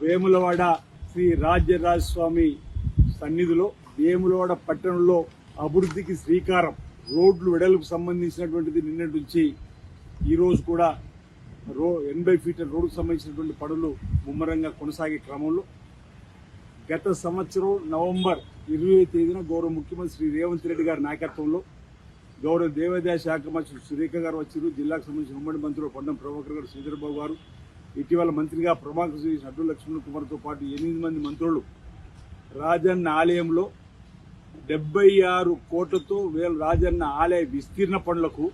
వేములవాడ శ్రీ రాజ్యరాజస్వామి సన్నిధిలో వేములవాడ పట్టణంలో అభివృద్ధికి శ్రీకారం రోడ్లు వెడల్పు సంబంధించినటువంటిది నిన్నటి నుంచి ఈరోజు కూడా రో ఎనభై ఫీట్ల రోడ్డుకు సంబంధించినటువంటి పనులు ముమ్మరంగా కొనసాగే క్రమంలో. గత సంవత్సరం నవంబర్ ఇరవై తేదీన గౌరవ ముఖ్యమంత్రి శ్రీ రేవంత్ రెడ్డి గారి నాయకత్వంలో గౌరవ దేవాదాయ శాఖ మంత్రి సురేఖ గారు వచ్చారు జిల్లాకు సంబంధించిన ఉమ్మడి మంత్రులు పొన్నం ప్రభాకర్ గారు శ్రీధరబాబు గారు ఇటీవల మంత్రిగా ప్రమాణ చేసిన అడ్డు లక్ష్మణ్ కుమార్తో పాటు ఎనిమిది మంది మంత్రులు రాజన్న ఆలయంలో డెబ్బై ఆరు కోట్లతో వేల రాజన్న ఆలయ విస్తీర్ణ పనులకు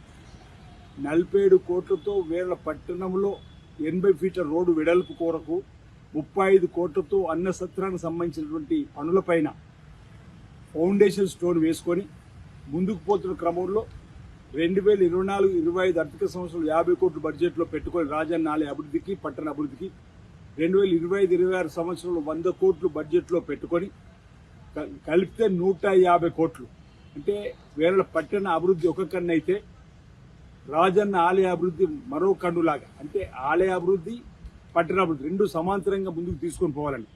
నలభై ఏడు కోట్లతో వేల పట్టణంలో ఎనభై ఫీట్ల రోడ్డు వెడల్పు కొరకు ముప్పై ఐదు కోట్లతో అన్న సత్రానికి సంబంధించినటువంటి పనులపైన ఫౌండేషన్ స్టోన్ వేసుకొని ముందుకు పోతున్న క్రమంలో రెండు వేల ఇరవై నాలుగు ఇరవై ఐదు ఆర్థిక సంవత్సరాలు యాభై కోట్ల బడ్జెట్లో పెట్టుకొని రాజన్న ఆలయ అభివృద్ధికి పట్టణ అభివృద్ధికి రెండు వేల ఇరవై ఐదు ఇరవై ఆరు సంవత్సరంలో వంద కోట్లు బడ్జెట్లో పెట్టుకొని కలిపితే నూట యాభై కోట్లు. అంటే వేరే పట్టణ అభివృద్ధి ఒక కన్ను అయితే రాజన్న ఆలయ అభివృద్ధి మరో కన్నులాగా. అంటే ఆలయ అభివృద్ధి పట్టణ అభివృద్ధి రెండు సమాంతరంగా ముందుకు తీసుకొని పోవాలని.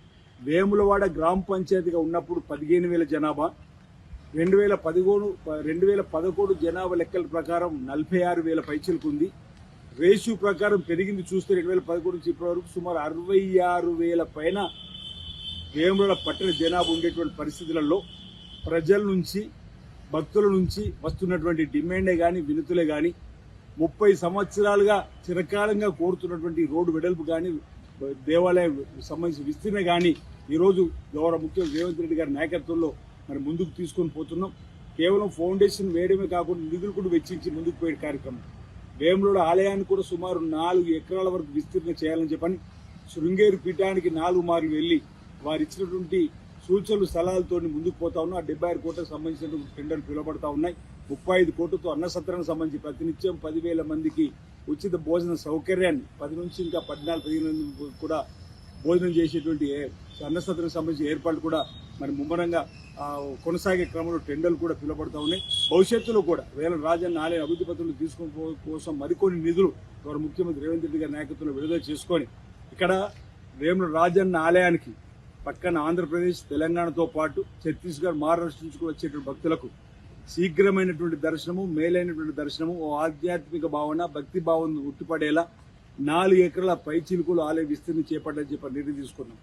వేములవాడ గ్రామ పంచాయతీగా ఉన్నప్పుడు పదిహేను వేల జనాభా రెండు వేల పదిహేను రెండు వేల పదకొండు జనాభా లెక్కల ప్రకారం నలభై ఆరు వేల పైచలకు ఉంది రేషియో ప్రకారం పెరిగింది చూస్తే రెండు వేల పదకొండు నుంచి ఇప్పటి వరకు సుమారు అరవై ఆరు వేల పైన వేముల పట్టణ జనాభా ఉండేటువంటి పరిస్థితులలో ప్రజల నుంచి భక్తుల నుంచి వస్తున్నటువంటి డిమాండే కానీ వినతులే కానీ ముప్పై సంవత్సరాలుగా చిరకాలంగా కోరుతున్నటువంటి రోడ్డు వెడల్పు కానీ దేవాలయం సంబంధించిన విస్తీర్ణ కానీ ఈరోజు గౌరవ ముఖ్యమంత్రి రేవంత్ రెడ్డి గారి నాయకత్వంలో మరి ముందుకు తీసుకొని పోతున్నాం. కేవలం ఫౌండేషన్ వేయడమే కాకుండా నిధులు కూడా వెచ్చించి ముందుకు పోయే కార్యక్రమం. వేములోడ ఆలయాన్ని కూడా సుమారు నాలుగు ఎకరాల వరకు విస్తీర్ణ చేయాలని చెప్పని శృంగేరి పీఠానికి నాలుగు మార్లు వెళ్ళి వారు ఇచ్చినటువంటి సూచనలు స్థలాలతో ముందుకు పోతా ఉన్నాం. ఆ డెబ్బై ఆరు కోట్లకు సంబంధించినటువంటి టెండర్లు పిలువబడతా ఉన్నాయి. ముప్పై ఐదు కోట్లతో అన్న సత్రానికి సంబంధించి ప్రతినిత్యం పదివేల మందికి ఉచిత భోజన సౌకర్యాన్ని పది నుంచి ఇంకా పద్నాలుగు పదిహేను మంది కూడా భోజనం చేసేటువంటి ఏ- అన్న సత్రానికి సంబంధించిన ఏర్పాట్లు కూడా మరి ముమ్మరంగా కొనసాగే క్రమంలో టెండర్లు కూడా పిలువబడతా ఉన్నాయి. భవిష్యత్తులో కూడా వేల రాజన్న ఆలయ అభివృద్ధి పత్రులు తీసుకుని కోసం మరికొన్ని నిధులు గౌరవ ముఖ్యమంత్రి రేవంత్ రెడ్డి గారి నాయకత్వంలో విడుదల చేసుకొని ఇక్కడ వేముల రాజన్న ఆలయానికి పక్కన ఆంధ్రప్రదేశ్ తెలంగాణతో పాటు ఛత్తీస్గఢ్ మహారాష్ట్ర నుంచి కూడా వచ్చేటువంటి భక్తులకు శీఘ్రమైనటువంటి దర్శనము మేలైనటువంటి దర్శనము ఓ ఆధ్యాత్మిక భావన భక్తి భావన ఉట్టిపడేలా నాలుగు ఎకరాల పై చిలుకలు ఆలయ విస్తీర్ణ చేపట్టాలని చెప్పి నిర్ణయం తీసుకున్నాం.